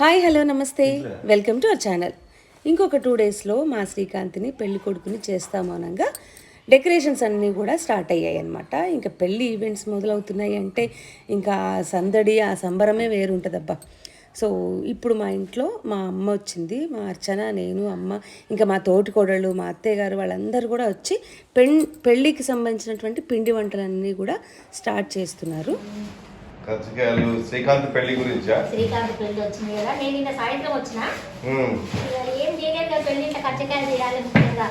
Hi hello namaste. Welcome to our channel ఇంకొక two డేస్లో మా శ్రీకాంత్ని పెళ్ళి కొడుకుని చేస్తాము అనగా డెకరేషన్స్ అన్నీ కూడా స్టార్ట్ అయ్యాయి అనమాట ఇంకా పెళ్ళి ఈవెంట్స్ మొదలవుతున్నాయి అంటే ఇంకా ఆ సందడి ఆ సంబరమే వేరుంటుందబ్బా. సో ఇప్పుడు మా ఇంట్లో మా అమ్మ వచ్చింది మా అర్చన నేను అమ్మ ఇంకా మా తోటి కోడళ్ళు మా అత్తయ్య గారు వాళ్ళందరూ కూడా వచ్చి పెళ్ళికి సంబంధించినటువంటి పిండి వంటలన్నీ కూడా స్టార్ట్ చేస్తున్నారు. కజ్జికాయలు శ్రీకాంత్ పెళ్ళి గురించా? శ్రీకాంత్ పెళ్ళి వచ్చింది కదా. నేను నిన్న సాయంత్రం వచ్చిన. ఏం చేయలేదు పెళ్ళి ఇంత కచ్చకాయలు చేయాలి ముఖ్యంగా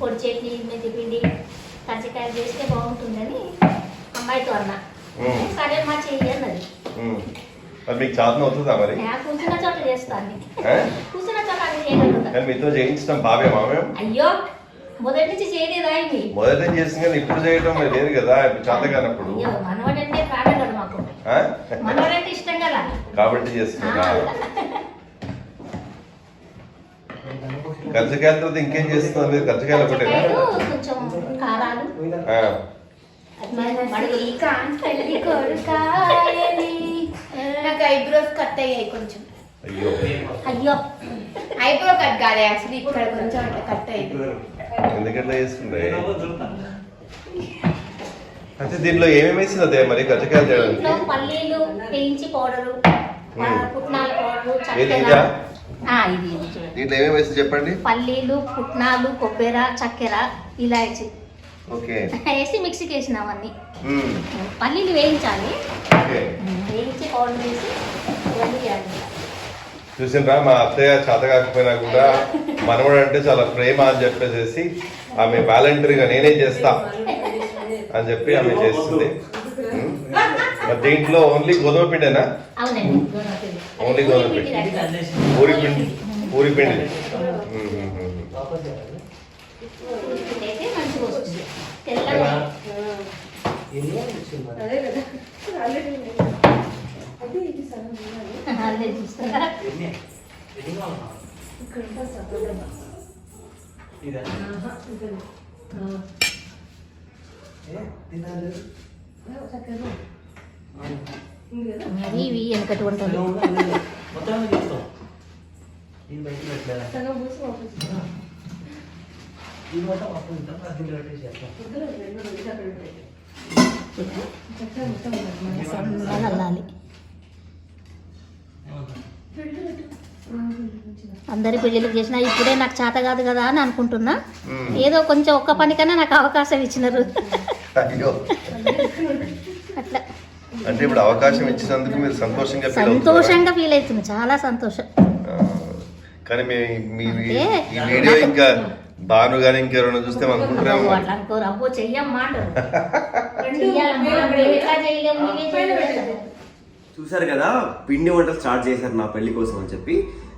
పొడి చట్నీ మెంతి పిండి కచ్చకాయలు చేస్తే బాగుంటుందని అమ్మాయితో అన్న. సరే మా చెయ్యి అన్నది. మరి మీకు చాతన అవుతుందా మరి? నేను కూర్చున్న చోట చేస్తాను? కూర్చున్న చోట కానీ మీతో చేయించడం బావే మామేం అయ్యో! మొదటి నుంచి చేయలేదు మొదట చేసింది కానీ ఇప్పుడు చేయటం లేదు కదా ఇప్పుడు చేత కానప్పుడు. అయ్యో మనవడంటే ప్రాణం కదా మాకు. ఆ? మనవడంటే ఇష్టం కదా. కాబట్టి చేస్తున్నా కజ్జికాయల తర్వాత ఇంకేం చేస్తున్నారు? మీరు కజ్జికాయలు కొంచెం కారాలు. కొడుకాయని. నాకు ఐబ్రోస్ కట్ అయ్యాయి కొంచెం. అయ్యో. అయ్యో. ఐబ్రో కట్ కాలే యాక్చువల్లీ ఇక్కడ కొంచెం కట్ అయింది ఎందుకట్లా చేసుకుంటే అయితే దీంట్లో ఏమేమి వేసింది అదే మరి? కజ్జికాయలు చేయడానికి ఇంట్లో పల్లీలు వేయించి పౌడరు. పుట్నాల ఇదా? దీంట్లో ఏమేమి వేసి చెప్పండి? పల్లీలు పుట్నాలు కొబ్బెర చక్కెర ఇలాచి. ఓకే. వేసి మిక్సీకి వేసినాం అన్ని ఉమ్, పల్లీలు వేయించాలి. ఓకే. వేయించి పౌడర్ వేసి ఇవన్నీ చేయాలి చూసిండ్రా మా అత్తయ్య చేత కాకపోయినా కూడా మనవడు అంటే చాలా ప్రేమ అని చెప్పేసి ఆమె వాలంటరీగా నేనే చేస్తా అని చెప్పి ఆమె చేస్తుంది. దీంట్లో ఓన్లీ గోధుమ పిండేనా? ఓన్లీ గోధుమ పిండి. పూరి పిండి పూరి పిండి. ఉమ్, ఉమ్, మంచిగా వస్తుంది తెల్లగా అదే చూస్తారా? మరి ఇవి వెనకటి తీస్తాం. నేను బయట పెట్టలేదు ఈ మొత్తం అప్పుడు ఉంటాం అది పెట్టేసి చేస్తాం సన్నగా అల్లాలి అందరి పెళ్ళిళ్ళకి చేసిన ఇప్పుడే నాకు చేత కాదు కదా అని అనుకుంటున్నా. ఏదో కొంచెం ఒక్క పనికన్నా నాకు అవకాశం ఇచ్చినారు. అట్లా. అంటే ఇప్పుడు అవకాశం ఇచ్చినందుకు మీరు సంతోషంగా? సంతోషంగా ఫీల్ అవుతుంది. చాలా సంతోషం. కానీ మీ వీడియో ఇంకా ఇంకెవరైనా చూస్తే అట్లా చెయ్యమ్మా చూశారు చూసారు కదా పిండి వంటలు స్టార్ట్ చేశారు నా పెళ్ళి కోసం అని చెప్పి.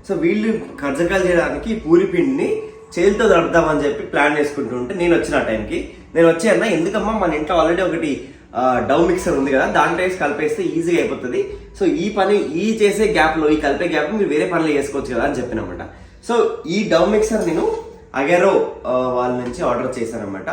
సో వీళ్ళు కర్జకాయలు చేయడానికి పూరి పిండిని చేతితో దడుపుదామని చెప్పి ప్లాన్ చేసుకుంటుంటే నేను వచ్చిన టైంకి. నేను వచ్చాను ఎందుకమ్మా మన ఇంట్లో ఆల్రెడీ ఒకటి డవ్ మిక్సర్ ఉంది కదా దాంట్లో వేసి కలిపేస్తే ఈజీగా అయిపోతుంది. సో ఈ పని ఈ చేసే గ్యాప్లో ఈ కలిపే గ్యాప్ మీరు వేరే పనులు చేసుకోవచ్చు కదా అని చెప్పినమాట. సో ఈ డవ్ మిక్సర్ నేను అగారో వాళ్ళ నుంచి ఆర్డర్ చేశానమాట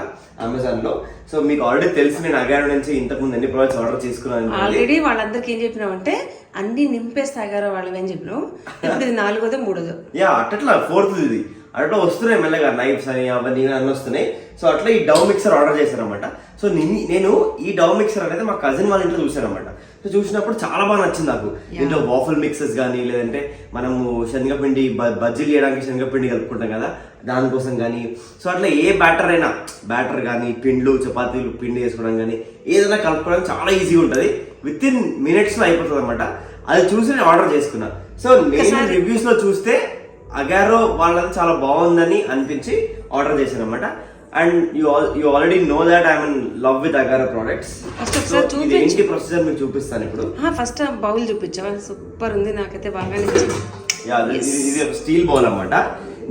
అమెజాన్లో సో మీకు ఆల్రెడీ తెలిసి నేను అగారో నుంచి ఇంతకుముందు ఎన్ని ప్రొడక్ట్స్ ఆర్డర్ చేసుకున్నాను. ఆల్రెడీ వాళ్ళందరికీ ఏం చెప్పినామంటే అన్ని నింపేస్తాగారో వాళ్ళవి అని చెప్పినాం. ఇప్పుడు ఇది నాలుగోదో మూడోదో? యా అట్లా ఫోర్త్ ఇది. అట్లా వస్తున్నాయి మెల్లగా నైఫ్స్ అని అవన్నీ అన్నీ వస్తున్నాయి. సో అట్లా ఈ డవ్ మిక్సర్ ఆర్డర్ చేశారనమాట సో నేను ఈ డవ్ మిక్సర్ అనేది మా కజిన్ వాళ్ళ ఇంట్లో చూశానమాట సో చూసినప్పుడు చాలా బాగా నచ్చింది నాకు. దీంట్లో వాఫల్ మిక్సెస్ కానీ లేదంటే మనము శనగపిండి బజ్జీలు చేయడానికి శనగపిండి కలుపుకుంటాం కదా దానికోసం కానీ సో అట్లా ఏ బ్యాటర్ అయినా బ్యాటర్ కానీ పిండ్లు చపాతీలు పిండి చేసుకోవడం కానీ ఏదైనా కలుపుకోవడం చాలా ఈజీగా ఉంటుంది. విత్ ఇన్ మినిట్స్లో అయిపోతుంది అనమాట అది చూసి నేను ఆర్డర్ చేసుకున్నా. సో నేను రివ్యూస్లో చూస్తే అగారో వాళ్ళది చాలా బాగుందని అనిపించి ఆర్డర్ చేశాను అనమాట and you you already know that I mean love with Agaro products చూపించు. ఏంటి ప్రొసీజర్ మీకు చూపిస్తాను ఇప్పుడు? ఫస్ట్ బౌల్ చూపించావా సూపర్ ఉంది నాకైతే బాగా ఇది ఇది ఒక స్టీల్ బౌల్ అన్నమాట.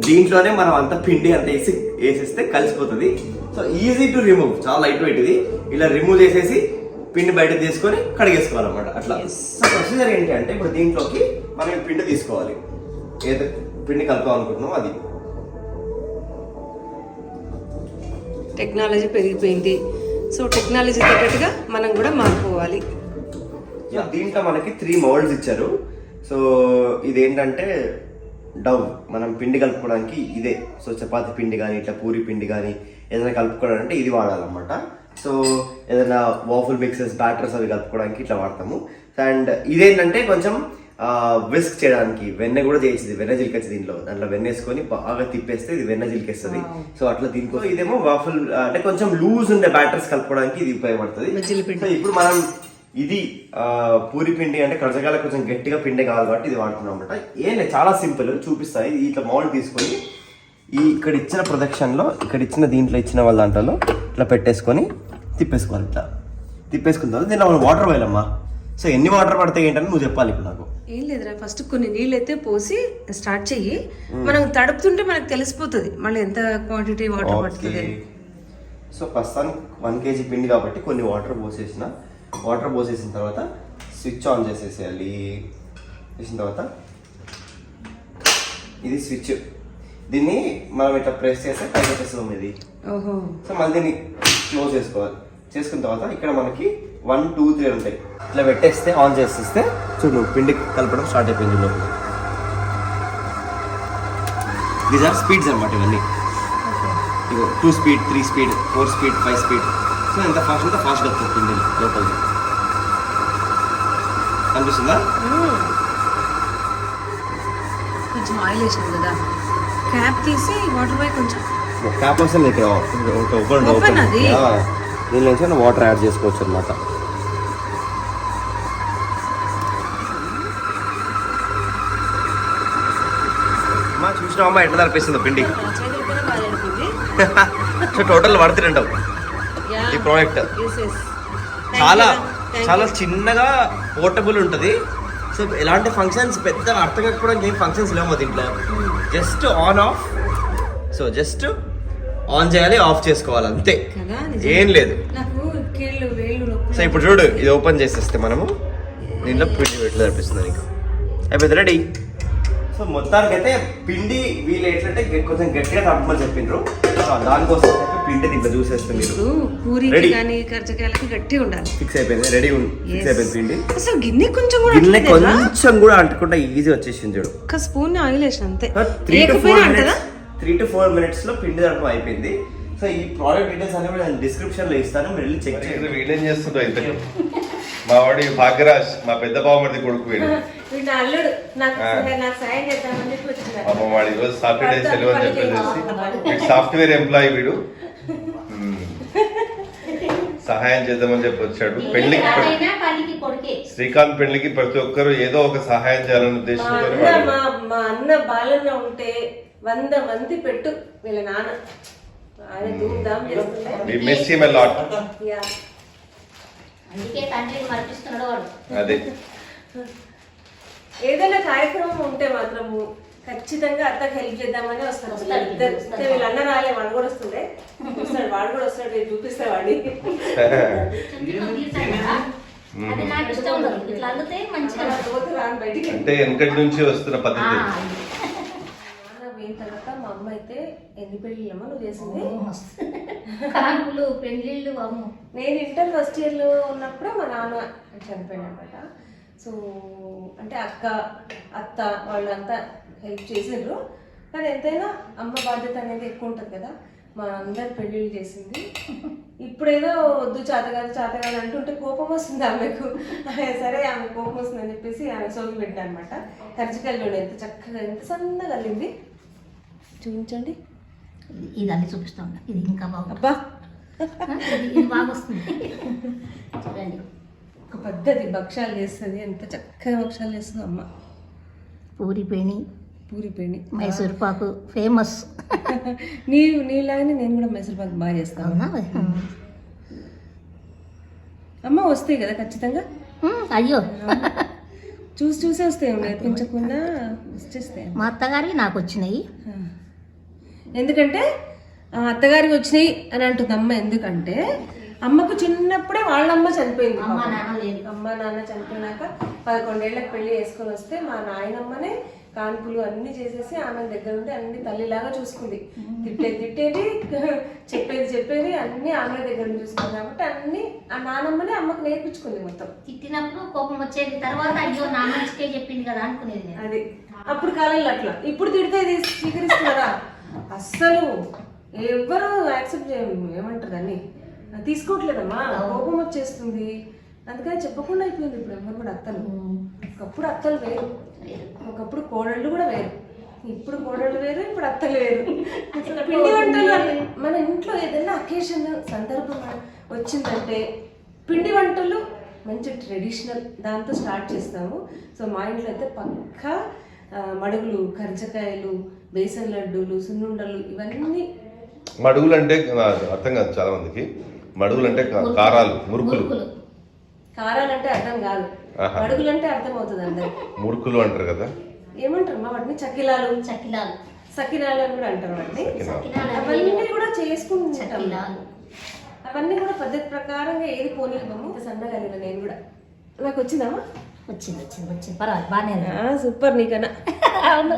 దీంట్లోనే మనం అంత పిండి అంత వేసి వేసేస్తే కలిసిపోతుంది. సో ఈజీ టు రిమూవ్ చాలా లైట్ వెయిట్ ఇది. ఇలా రిమూవ్ చేసేసి పిండి బయట తీసుకొని కడిగేసుకోవాలన్నమాట. అట్లా. సో ప్రొసీజర్ ఏంటి అంటే ఇప్పుడు దీంట్లోకి మనం పిండి తీసుకోవాలి. ఏదో పిండి కలుపుకోవాలనుకుంటున్నాం అది. టెక్నాలజీ పెరిగిపోయింది. సో టెక్నాలజీ తగ్గట్టుగా మనం కూడా మారిపోవాలి. దీంట్లో మనకి త్రీ మౌల్డ్స్ ఇచ్చారు. సో ఇదేంటంటే డవ్. మనం పిండి కలుపుకోవడానికి ఇదే. సో చపాతి పిండి కానీ ఇట్లా పూరి పిండి కానీ ఏదైనా కలుపుకోవాలంటే ఇది వాడాలన్నమాట. సో ఏదైనా వాఫుల్ మిక్సెస్ బ్యాటర్స్ అవి కలుపుకోవడానికి ఇట్లా వాడతాము. అండ్ ఇదేంటంటే కొంచెం విస్క్ చేయడానికి వెన్నె కూడా చేయించింది వెన్న చిలికొచ్చి దీంట్లో. దాంట్లో వెన్న వేసుకొని బాగా తిప్పేస్తే ఇది వెన్న చిలికేస్తుంది. సో అట్లా దీనికో ఇదేమో వాఫుల్ అంటే కొంచెం లూజ్ ఉండే బ్యాటర్స్ కలుపుకోవడానికి ఇది ఉపయోగపడుతుంది. సో ఇప్పుడు మనం ఇది పూరి పిండి అంటే కడజకాల కొంచెం గట్టిగా పిండి కావాలి కాబట్టి ఇది వాడుతున్నాం అనమాట ఏం లేదు చాలా సింపుల్. చూపిస్తాయి ఇట్లా మౌల్డ్ తీసుకొని ఈ ఇక్కడ ఇచ్చిన ప్రొడక్షన్లో ఇక్కడ ఇచ్చిన దీంట్లో ఇచ్చిన వాళ్ళ దాంట్లో ఇట్లా పెట్టేసుకొని తిప్పేసుకోవాలి ఇట్లా. తిప్పేసుకున్న తర్వాత మనం వాటర్ పోయాలమ్మా సో ఎన్ని వాటర్ పడతాయి ఏంటని నువ్వు చెప్పాలి ఇప్పుడు నాకు. ఏం లేదురా ఫస్ట్ కొన్ని నీళ్ళు అయితే పోసి స్టార్ట్ చెయ్యి. మనం తడుపుతుంటే మనకు తెలిసిపోతుంది మళ్ళీ ఎంత క్వాంటిటీ వాటర్ పడుతుంది. సో ప్రస్తుతానికి వన్ కేజీ పిండి కాబట్టి కొన్ని వాటర్ పోసేసిన. వాటర్ పోసేసిన తర్వాత స్విచ్ ఆన్ చేసేసేయాలి. చేసిన తర్వాత ఇది స్విచ్ దీన్ని మనం ఇట్లా ప్రెస్ చేస్తే పైకి వచ్చేస్తాం ఇది. సో మళ్ళీ దీన్ని క్లోజ్ చేసుకోవాలి. చేసుకున్న తర్వాత ఇక్కడ మనకి వన్ టూ త్రీ ఉంటాయి. ఇట్లా పెట్టేస్తే ఆన్ చేసేస్తే చూడు పిండి కలపడం స్టార్ట్ అయిపోయింది లోపల దీస్ ఆర్ స్పీడ్స్ అనమాట ఇవన్నీ. ఇగో two speed three speed four speed five speed so ఎంత ఫాస్ట్ ఉంటే ఫాస్ట్ వస్తుంది పిండి లోపలికి. కనిపిస్తుందా? కొంచెం ఆయిల్ వేసాను కదా. క్యాప్ తీసి వాటర్ పై కొంచెం. క్యాప్ ఇక్కడ. ఒక ఓపెన్ ఓపెన్. అది? దీనిలో వాటర్ యాడ్ చేసుకోవచ్చు అనమాట చూసినావమ్మా ఎట్లా తరిపిస్తుందో పిండి? సో టోటల్ పడుతుంటావు ఈ ప్రోడక్ట్. చాలా చాలా చిన్నగా పోర్టబుల్ ఉంటుంది. సో ఎలాంటి ఫంక్షన్స్ పెద్ద అర్థం కాకపోవడానికి ఏం ఫంక్షన్స్ లేవు దీంట్లో. Just on off so just on చేయాలి ఆఫ్ చేసుకోవాలి అంతే. ఏం లేదు. సో ఇప్పుడు చూడు ఇది ఓపెన్ చేసేస్తే మనము దీంట్లో పిండి పెట్టి తెప్పిస్తుంది నీకు. అయిపోయింది రెడీ సో మొత్తానికి అయితే పిండి వీళ్ళు ఎట్లంటే కొంచెం గట్టిగా తప్పమని చెప్పిండ్రు. సో దానికోసం పిండి దీంట్లో చూసేస్తే మీరు Ready. కానీ కర్జకాయలకి గట్టిగా ఉండాలి. ఫిక్స్ అయిపోయింది రెడీ ఫిక్స్ అయిపోయింది పిండి. అసలు గిన్నె కొంచెం కూడా గిన్నె? కొంచెం కూడా అంటకుండా ఈజీ వచ్చేసింది చూడు. ఒక్క స్పూన్ ఆయిల్ వేసిన అంతే. Three to four minutes three to four మినిట్స్లో పిండి తడపం అయిపోయింది. సో ఈ ప్రోడక్ట్ డీటెయిల్స్ అన్ని కూడా నేను డిస్క్రిప్షన్లో ఇస్తాను మీరు వెళ్ళి చెక్ చేయండి. చేస్తుండ్రో అయితే? మా వాడి భాగ్యరాజ్ మా పెద్ద బావమరిది కొడుకు వీడు. వీడు అల్లుడు. నాకు ఆ. నాకు సాయం చేద్దామని చెప్పి వచ్చింది పాపం వాడు ఈరోజు సాటర్డే సెలవు అని చెప్పేసి. వీడు సాఫ్ట్వేర్ ఎంప్లాయీ వీడు. సహాయం చేద్దామని చెప్పి వచ్చాడు. పెళ్ళికి శ్రీకాంత్ పెళ్ళికి ప్రతి ఒక్కరు ఏదో ఒక సహాయం చేయాలనే ఉద్దేశంతో అన్న మా అన్న బాలంలో ఉంటే వంద మంది పెట్టు వీళ్ళ నాన్న. ఆయన. అందుకే తండ్రిని మర్పిస్తున్నాడు వాడు. అదే. ఏదైనా కార్యక్రమం ఉంటే మాత్రము ఖచ్చితంగా అత్తకి హెల్ప్ చేద్దామని వస్తాడు. వీళ్ళ అన్న రాలే వాడు కూడా వస్తుండే. వస్తాడు వాడు కూడా వస్తాడు నేను చూపిస్తా అంటే వెనకటి నుంచి వస్తున్న పద్ధతి. నాన్న పోయిన తర్వాత మా అమ్మ అయితే ఎన్ని పెళ్ళిళ్ళమ్మా నువ్వు చేసింది. కానుకలు అమ్ము. నేను ఇంటర్ ఫస్ట్ ఇయర్లో ఉన్నప్పుడు మా నాన్న చనిపోయాడు అనమాట సో అంటే అక్క అత్త వాళ్ళంతా హెల్ప్ చేసిండ్రు. కానీ ఎంతైనా అమ్మ బాధ్యత అనేది ఎక్కువ ఉంటుంది కదా. మా అందరు పెళ్ళిళ్ళు చేసింది. ఇప్పుడేదో వద్దు చేత కాదు చేత కాదు అంటుంటే కోపం వస్తుంది ఆమెకు. సరే ఆమె కోపం వస్తుందని చెప్పేసి ఆమె సోగి పెట్టా అనమాట కర్జికల్లోనే ఎంత చక్కగా ఎంత సన్నగా అల్లింది. చూపించండి. ఇది- అన్ని చూపిస్తా ఉన్నా. ఇది ఇంకా బాగుంది. అబ్బా. ఇది ఇది బాగా వస్తుంది. చూడండి. ఒక పద్ధతి భక్షాలు చేస్తుంది ఎంత చక్కగా భక్షాలు చేస్తుంది అమ్మ. పూరి పేణి పూరి పిండి మైసూర్ పాకు ఫేమస్. నీ నీలాగానే నేను కూడా మైసూర్ పాక్ బాగా చేస్తాను. అమ్మ వస్తాయి కదా ఖచ్చితంగా? అయ్యో. చూసి చూసే వస్తాయి నేర్పించకుండా వచ్చేస్తాయి మా అత్తగారి నాకు వచ్చినాయి. ఎందుకంటే అత్తగారికి వచ్చినాయి అని అంటుంది అమ్మ. ఎందుకంటే అమ్మకు చిన్నప్పుడే వాళ్ళ అమ్మ చనిపోయింది అమ్మ. నాన్న. అమ్మ నాన్న చనిపోయినాక పదకొండేళ్ళకు పెళ్ళి చేసుకొని వస్తే మా నాయనమ్మనే కాన్పులు అన్ని చేసేసి ఆమె దగ్గర ఉండి అన్ని తల్లిలాగా చూసుకుంది. తిట్టేది తిట్టేది చెప్పేది చెప్పేది అన్ని ఆమె దగ్గర చూసుకుంది కాబట్టి అన్ని ఆ నానమ్మనే అమ్మకు నేర్పించుకుంది మొత్తం. తిట్టినప్పుడు కోపం వచ్చేది తర్వాత అయ్యో నా మంచికే చెప్పింది కదా అనుకునేది అది. అప్పుడు కాలంలో అట్లా. ఇప్పుడు తిడితే ఇది స్వీకరిస్తున్నారా అస్సలు ఎవ్వరు యాక్సెప్ట్ ఏమంటారు దాన్ని? తీసుకోవట్లేదమ్మా. కోపం వచ్చేస్తుంది. అందుకని చెప్పకుండా అయిపోయింది ఇప్పుడు ఎవరు కూడా అత్తలు. ఒకప్పుడు అత్తలు వేరు. ఒకప్పుడు కోడళ్ళు కూడా వేరు. ఇప్పుడు కోడళ్ళు వేరు ఇప్పుడు అత్తలు వేరు. పిండి వంటలు మన ఇంట్లో ఏదైనా అకేషన్ సందర్భం వచ్చిందంటే పిండి వంటలు మంచి ట్రెడిషనల్ దాంతో స్టార్ట్ చేస్తాము. సో మా ఇంట్లో అయితే పక్కా మడుగులు కర్జకాయలు బేసన్ లడ్డూలు సున్నుండలు ఇవన్నీ మడుగులు అంటే అర్థం కాదు చాలా మందికి మడుగులు అంటే కారాలు మురుకులు. మురుకులు. కారాలంటే అర్థం కాదు. మడుగులు అంటే అర్థం అవుతుంది అందరికి మురుకులు అంటారు కదా? ఏమంటారు మా వాటిని? చకిలాలు. చకిలాలు. సకినాలు అని కూడా అంటారు వాటిని. అవన్నీ కూడా చేసుకుంటాం చకిలాలు. అవన్నీ కూడా పద్ధతి ప్రకారంగా ఏది పోనీయము సన్నగా నేను కూడా. నాకు వచ్చిందమ్మా? వచ్చింది వచ్చింది వచ్చింది. పర్వాలేదు బాగానే. సూపర్ నీకన్నా. అవును.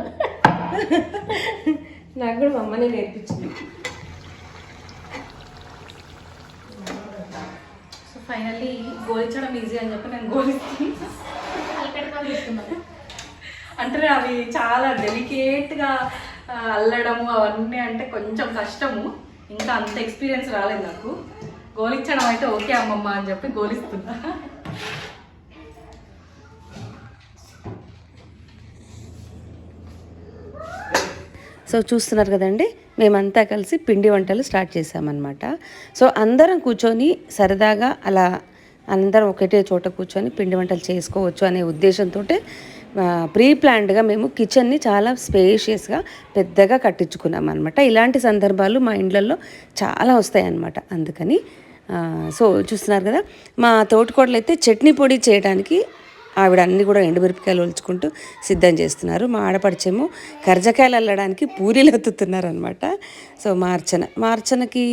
నాకు కూడా మా అమ్మనే నేర్పించింది. ఫైనల్లీ గోలించడం ఈజీ అని చెప్పి నేను గోలిస్తాను అంటే అవి చాలా డెలికేట్గా అల్లడము అవన్నీ అంటే కొంచెం కష్టము. ఇంకా అంత ఎక్స్పీరియన్స్ రాలేదు నాకు. గోలించడం అయితే ఓకే అమ్మమ్మ అని చెప్పి గోలిస్తున్నా. సో చూస్తున్నారు కదండి మేమంతా కలిసి పిండి వంటలు స్టార్ట్ చేసామన్నమాట సో అందరం కూర్చొని సరదాగా అలా అందరం ఒకటే చోట కూర్చొని పిండి వంటలు చేసుకోవచ్చు అనే ఉద్దేశంతో ప్రీ ప్లాన్డ్గా మేము కిచెన్ని చాలా స్పేషియస్గా పెద్దగా కట్టించుకున్నాం అనమాట ఇలాంటి సందర్భాలు మా ఇండ్లలో చాలా వస్తాయన్నమాట అందుకని. సో చూస్తున్నారు కదా మా తోటికోడలు అయితే చట్నీ పొడి చేయడానికి ఆవిడ అన్నీ కూడా ఎండుమిరపకాయలు ఒలుచుకుంటూ సిద్ధం చేస్తున్నారు. మా ఆడపడిచేమో కర్జకాయలు అల్లడానికి పూరీలు ఎత్తుతున్నారు అనమాట సో మార్చన మార్చనకి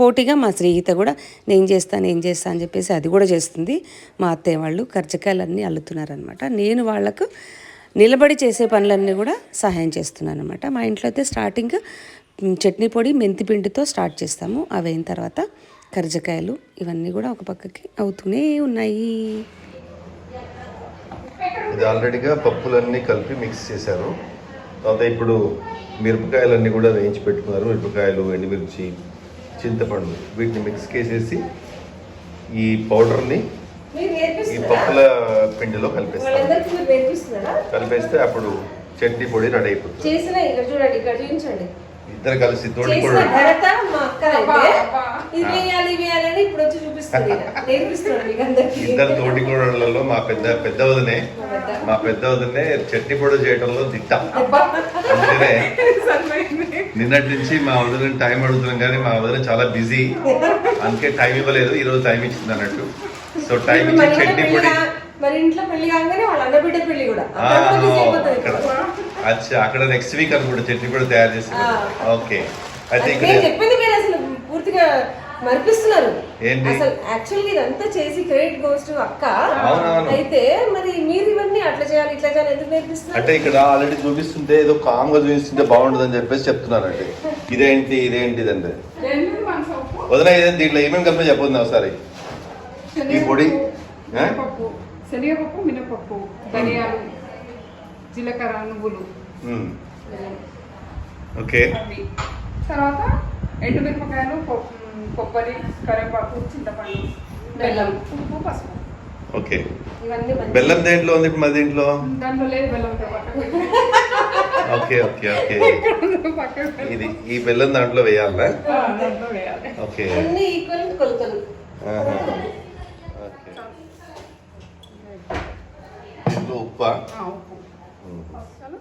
పోటీగా మా స్నేహిత కూడా నేను చేస్తాను ఏం చేస్తాను అని చెప్పేసి అది కూడా చేస్తుంది. మా అత్తయ్య వాళ్ళు కర్జకాయలు అన్నీ అల్లుతున్నారు అనమాట నేను వాళ్ళకు నిలబడి చేసే పనులన్నీ కూడా సహాయం చేస్తున్నాను అనమాట మా ఇంట్లో అయితే స్టార్టింగ్ చట్నీ పొడి మెంతిపిండితో స్టార్ట్ చేస్తాము. అవి అయిన తర్వాత కర్జకాయలు ఇవన్నీ కూడా ఒక పక్కకి అవుతూనే ఉన్నాయి. ఇది ఆల్రెడీగా పప్పులన్నీ కలిపి మిక్స్ చేశారు. తర్వాత ఇప్పుడు మిరపకాయలన్నీ కూడా వేయించి పెట్టుకున్నారు. మిరపకాయలు ఎండుమిర్చి చింతపండు వీటిని మిక్స్ చేసేసి ఈ పౌడర్ని మీరు ఈ పప్పుల పిండిలో కలిపేస్తారు వాళ్ళందరికీ మీరు నేర్పిస్తున్నారా? కలిపేస్తే అప్పుడు చట్నీ పొడి రెడీ అయిపోతుంది. చేసిన ఇక్కడ చూడండి ఇక్కడ చూపించండి. ఇద్దరు కలిసి తోటి కూడా ఇది వేయాలి వేయాలని ఇప్పుడు వచ్చి చూపిస్తుంది ఈయన. నేర్పిస్తున్నాడు మీకు అందరికి. ఇద్దరు తోటి కూడళ్ళలో మా పెద్ద పెద్ద వదినే మా పెద్ద. వదినే చట్నీ పొడి చేయడంలో దిట్ట. అందుకనే నిన్నటి నుంచి మా వదిన టైం అడుగుతున్నాం కానీ మా వదిన చాలా బిజీ. అందుకే టైం ఇవ్వలేదు ఈ రోజు టైం ఇచ్చింది అన్నట్టు. సో టైం ఇచ్చి చట్నీ పొడి మరి ఇంట్లో పెళ్ళి కాగానే వాళ్ళ అన్న బిడ్డ పెళ్ళి కూడా. అచ్చా అక్కడ నెక్స్ట్ వీక్ అనుకుంటా చట్నీ పొడి తయారు చేసి ఓకే. అయితే ఇక్కడ చెప్పింది మరిపిస్తున్నారు. ఏంటి? అసలు యాక్చువల్లీ ఇదంతా చేసి క్రెడిట్ గోస్ టు అక్క. అయితే మరి మీరు ఇవన్నీ అట్లా చేయాలి ఇట్లా చేయాలి ఎందుకు నేర్పిస్తున్నారు? అంటే ఇక్కడ ఆల్రెడీ చూపిస్తుంటే ఏదో కామ్గా చూపిస్తుంటే బాగుంటుంది అని చెప్పేసి చెప్తున్నానండి ఇదేంటి ఇదేంటి ఇదంటే వదిన దీంట్లో ఏమేమి కలిపి చెప్పొద్దు ఒకసారి? ఈ పొడి? శనగపప్పు మినపప్పు ధనియాలు జీలకర్ర నువ్వులు. ఓకే. తర్వాత ఎండుమిరపకాయలు మ్, కొబ్బరి కరివేపాకు చింతపండు బెల్లం. ఉప్పు పసుపు. ఓకే. ఇవన్నీ బెల్లం దేంట్లో ఉంది ఇప్పుడు మా దీంట్లో? దాంట్లో లేదు బెల్లం ఓకే ఓకే ఓకే. ఇది ఈ బెల్లం దాంట్లో వేయాలా ఆ, దాంట్లో వేయాలి. ఓకే. అన్ని ఈక్వల్ కొలతలు. ఓకే. ఉప్పా ఆ, ఉప్పు ఉమ్. అసలు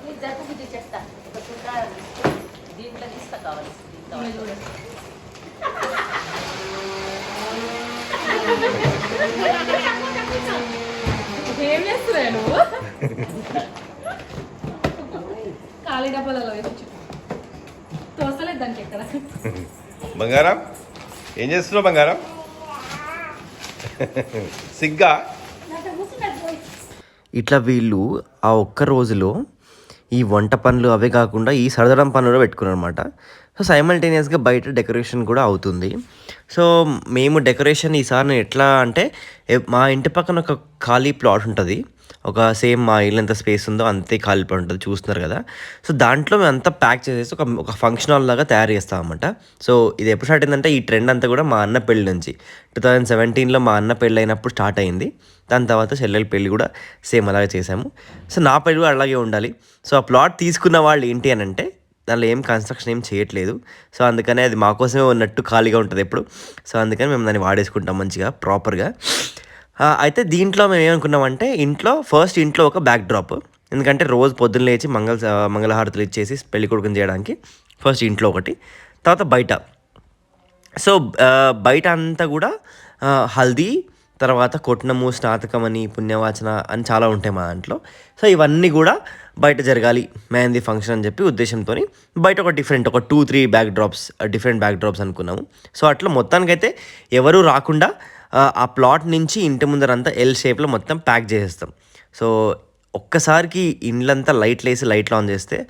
నీకు జరుపు బుద్ధి చెప్తా ఒక చుక్క దీంట్లో తీస్తా కావాలి ఏం చేస్తున్నాయి నువ్వు ఖాళీ డబ్బాలలో వేసి తోస్తలేదు దానికి ఎక్కడ బంగారం? ఏం చేస్తున్నావు బంగారం సిగ్గా ఇట్లా వీళ్ళు ఆ ఒక్క రోజులో ఈ వంట పనులు అవే కాకుండా ఈ సరదడం పనులు కూడా అనమాట సో సైమల్టేనియస్గా బయట డెకరేషన్ కూడా అవుతుంది. సో మేము డెకరేషన్ ఈసారి ఎట్లా అంటే మా ఇంటి పక్కన ఒక ఖాళీ ప్లాట్ ఉంటుంది. ఒక సేమ్ మా ఇల్లు ఎంత స్పేస్ ఉందో అంతే ఖాళీ పడి ఉంటుంది చూస్తున్నారు కదా. సో దాంట్లో మేము అంతా ప్యాక్ చేసేసి ఒక ఒక ఫంక్షన్ హాల్ లాగా తయారు చేస్తాం అనమాట సో ఇది ఎప్పుడు స్టార్ట్ అయిందంటే ఈ ట్రెండ్ అంతా కూడా మా అన్న పెళ్ళి నుంచి. టూ థౌజండ్ సెవెంటీన్లో మా అన్న పెళ్ళి అయినప్పుడు స్టార్ట్ అయింది. దాని తర్వాత చెల్లెల పెళ్ళి కూడా సేమ్ అలాగే చేసాము సో నా పెళ్ళి కూడా అలాగే ఉండాలి. సో ఆ ప్లాట్ తీసుకున్న వాళ్ళు ఏంటి అని అంటే దానిలో ఏం కన్స్ట్రక్షన్ ఏం చేయట్లేదు. సో అందుకనే అది మా కోసమే ఉన్నట్టు ఖాళీగా ఉంటుంది ఎప్పుడు. సో అందుకని మేము దాన్ని వాడేసుకుంటాం మంచిగా ప్రాపర్గా అయితే దీంట్లో మేము ఏమనుకున్నామంటే ఇంట్లో ఫస్ట్ ఇంట్లో ఒక బ్యాక్ డ్రాప్ ఎందుకంటే రోజు పొద్దున్న లేచి మంగళ మంగళహారతులు ఇచ్చేసి పెళ్ళి కొడుకుని చేయడానికి ఫస్ట్ ఇంట్లో ఒకటి తర్వాత బయట. సో బయట అంతా కూడా హల్దీ తర్వాత కొట్నము స్నాతకం అని పుణ్యవాచన అని చాలా ఉంటాయి మా దాంట్లో. సో ఇవన్నీ కూడా బయట జరగాలి మెహందీ ఫంక్షన్ అని చెప్పి ఉద్దేశంతో బయట ఒక డిఫరెంట్ ఒక two three back drops different back drops అనుకున్నాము. సో అట్లా మొత్తానికైతే ఎవరూ రాకుండా ఆ, ప్లాట్ నుంచి ఇంటి ముందరంతా ఎల్ షేప్లో మొత్తం ప్యాక్ చేసేస్తాం. సో ఒక్కసారికి ఇండ్లంతా లైట్లు వేసి లైట్లు ఆన్ చేస్తే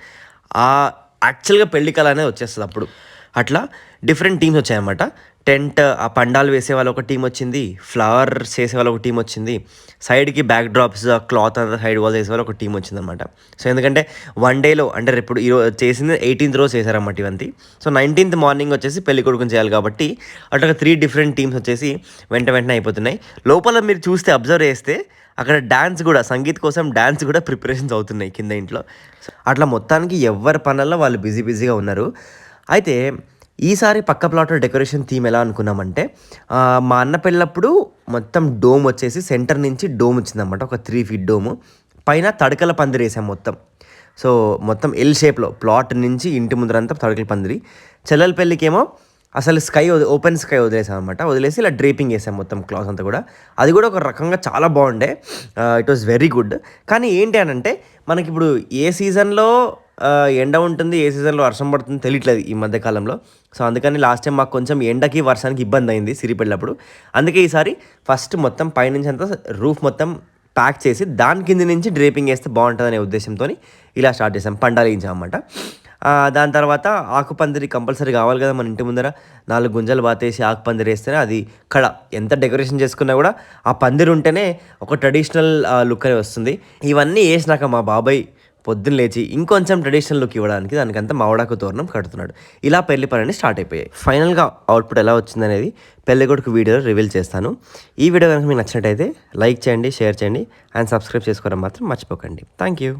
ఆ యాక్చువల్గా పెళ్ళి కళ అనేది వచ్చేస్తుంది అప్పుడు. అట్లా డిఫరెంట్ టీమ్స్ వచ్చాయన్నమాట. టెంట్ ఆ పండాలు వేసే వాళ్ళు ఒక టీం వచ్చింది. ఫ్లవర్ చేసే వాళ్ళు ఒక టీం వచ్చింది. సైడ్కి బ్యాక్ డ్రాప్స్ క్లాత్ అంతా సైడ్ వాల్ చేసే వాళ్ళు ఒక టీం వచ్చిందనమాట సో ఎందుకంటే వన్ డేలో అంటే ఇప్పుడు ఈరోజు చేసింది ఎయిటీన్త్ రోజు చేశారన్నమాట ఇవంతి. సో నైన్టీన్త్ మార్నింగ్ వచ్చేసి పెళ్ళి కొడుకుని చేయాలి కాబట్టి అట్లా త్రీ డిఫరెంట్ టీమ్స్ వచ్చేసి వెంట వెంటనే అయిపోతున్నాయి. లోపల మీరు చూస్తే అబ్జర్వ్ చేస్తే అక్కడ డ్యాన్స్ కూడా సంగీత్ కోసం డ్యాన్స్ కూడా ప్రిపరేషన్స్ అవుతున్నాయి కింద ఇంట్లో. అట్లా మొత్తానికి ఎవరి పనుల్లో వాళ్ళు బిజీ బిజీగా ఉన్నారు. అయితే ఈసారి పక్క ప్లాట్లో డెకరేషన్ థీమ్ ఎలా అనుకున్నామంటే మా అన్న పెళ్ళప్పుడు మొత్తం డోమ్ వచ్చేసి సెంటర్ నుంచి డోమ్ వచ్చిందన్నమాట ఒక త్రీ ఫీట్ డోము. పైన తడకల పందిరి వేసాం మొత్తం. సో మొత్తం ఎల్ షేప్లో ప్లాట్ నుంచి ఇంటి ముందరంతా తడకల పందిరి. చెల్లెల పెళ్ళికేమో అసలు స్కై ఓపెన్ స్కై వదిలేసాం అనమాట వదిలేసి ఇలా డ్రేపింగ్ వేసాం మొత్తం క్లాత్ అంతా కూడా. అది కూడా ఒక రకంగా చాలా బాగుండే. ఇట్ వాస్ వెరీ గుడ్ కానీ ఏంటి అని అంటే మనకి ఇప్పుడు ఏ సీజన్లో ఎండ ఉంటుంది ఏ సీజన్లో వర్షం పడుతుంది తెలియట్లేదు ఈ మధ్యకాలంలో సో అందుకని లాస్ట్ టైం మాకు కొంచెం ఎండకి వర్షానికి ఇబ్బంది అయింది సిరిపెళ్ళప్పుడు అందుకే ఈసారి ఫస్ట్ మొత్తం పైనుంచి అంతా రూఫ్ మొత్తం ప్యాక్ చేసి దాని కింద నుంచి డ్రేపింగ్ వేస్తే బాగుంటుందనే ఉద్దేశంతో ఇలా స్టార్ట్ చేసాం. పండాలించాం అన్నమాట. దాని తర్వాత ఆకుపందిరి కంపల్సరీ కావాలి కదా మన ఇంటి ముందర. నాలుగు గుంజలు బాతేసి ఆకుపందిరి వేస్తేనే అది కళ. ఎంత డెకరేషన్ చేసుకున్నా కూడా ఆ పందిరి ఉంటేనే ఒక ట్రెడిషనల్ లుక్ అనేది వస్తుంది. ఇవన్నీ వేసినాక మా బాబాయ్ పొద్దున్న లేచి ఇంకొంచెం ట్రెడిషనల్ లుక్ ఇవ్వడానికి దానికంతా మావడాకు తోరణం కడుతున్నాడు. ఇలా పెళ్ళి పనులు స్టార్ట్ అయిపోయాయి. ఫైనల్గా అవుట్పుట్ ఎలా వచ్చిందనేది పెళ్ళికొడుకు వీడియోలో రివీల్ చేస్తాను. ఈ వీడియో కనుక మీకు నచ్చినట్టయితే లైక్ చేయండి షేర్ చేయండి అండ్ సబ్స్క్రైబ్ చేసుకోవడం మాత్రం మర్చిపోకండి. Thank you